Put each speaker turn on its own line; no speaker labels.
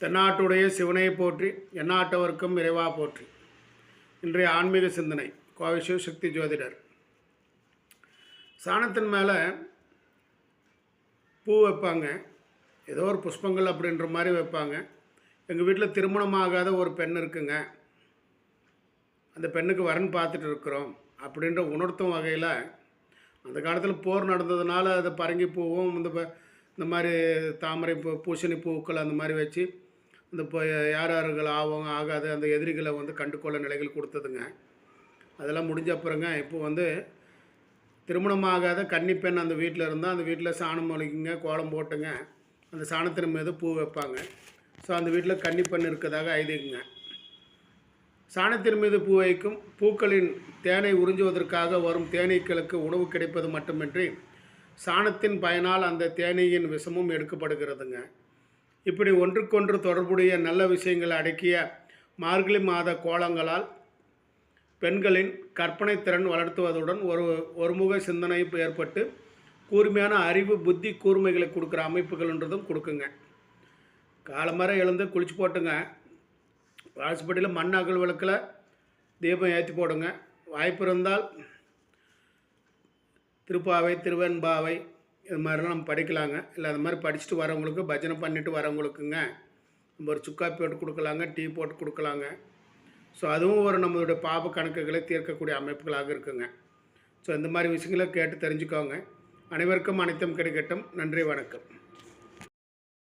தென்னாட்டுடைய சிவனை போற்றி எந்நாட்டவர்க்கும் இறைவா போற்றி. இன்றைய ஆன்மீக சிந்தனை கோவை சிவசக்தி ஜோதிடர். சாணத்தின் மேலே பூ வைப்பாங்க. ஏதோ ஒரு புஷ்பங்கள் அப்படின்ற மாதிரி வைப்பாங்க. எங்கள் வீட்டில் திருமணமாகாத ஒரு பெண் இருக்குங்க. அந்த பெண்ணுக்கு வரன் பார்த்துட்டு இருக்கிறோம் அப்படின்ற உணர்த்தும் வகையில் அந்த காலத்தில் போர் நடந்ததுனால அது பரங்கி பூவும் இந்த ப- இந்த மாதிரி தாமரை பூ பூசணி பூக்கள் அந்த மாதிரி வச்சு இந்த இப்போ யார் யார்கள் ஆகும் ஆகாது அந்த எதிரிகளை வந்து கண்டுகொள்ள நிலைகள் கொடுத்ததுங்க. அதெல்லாம் முடிஞ்ச அப்புறங்க இப்போ வந்து திருமணமாகாத கன்னிப்பெண் அந்த வீட்டில் இருந்தால் அந்த வீட்டில் சாணம் ஒழிக்குங்க கோலம் போட்டுங்க அந்த சாணத்தின் மீது பூ வைப்பாங்க. ஸோ அந்த வீட்டில் கன்னி பெண் இருக்கதாக ஐதீகங்க. சாணத்தின் மீது பூ வைக்கும் பூக்களின் தேனை உறிஞ்சுவதற்காக வரும் தேனீக்களுக்கு உணவு கிடைப்பது மட்டுமின்றி சாணத்தின் பயனால் அந்த தேனீயின் விஷமும் எடுக்கப்படுகிறதுங்க. இப்படி ஒன்றுக்கொன்று தொடர்புடைய நல்ல விஷயங்களை அடக்கிய மார்கழி மாத கோலங்களால் பெண்களின் கற்பனை திறன் வளர்த்துவதுடன் ஒரு ஒருமுக சிந்தனை ஏற்பட்டு கூர்மையான அறிவு புத்தி கூர்மைகளை கொடுக்குற அமைப்புகள்ன்றதும் கொடுக்குங்க. காலம்பர எழுந்து குளிச்சு போட்டுங்க. வாசப்படியில் மண் அகல் விளக்கில் தீபம் ஏற்றி போடுங்க. வாய்ப்பு இருந்தால் திருப்பாவை திருவெண்பாவை இது மாதிரிலாம் நம்ம படிக்கலாங்க. இல்லை அது மாதிரி படிச்சுட்டு வரவங்களுக்கு பஜனை பண்ணிட்டு வரவங்களுக்குங்க நம்ம ஒரு சுக்கா போட்டு கொடுக்கலாங்க டீ போட்டு கொடுக்கலாங்க. ஸோ அதுவும் ஒரு நம்மளுடைய பாப கணக்குகளை தீர்க்கக்கூடிய அமைப்புகளாக இருக்குங்க. ஸோ இந்த மாதிரி விஷயங்களை கேட்டு தெரிஞ்சுக்கோங்க. அனைவருக்கும் அனைத்தும் கிடைக்கட்டும். நன்றி வணக்கம்.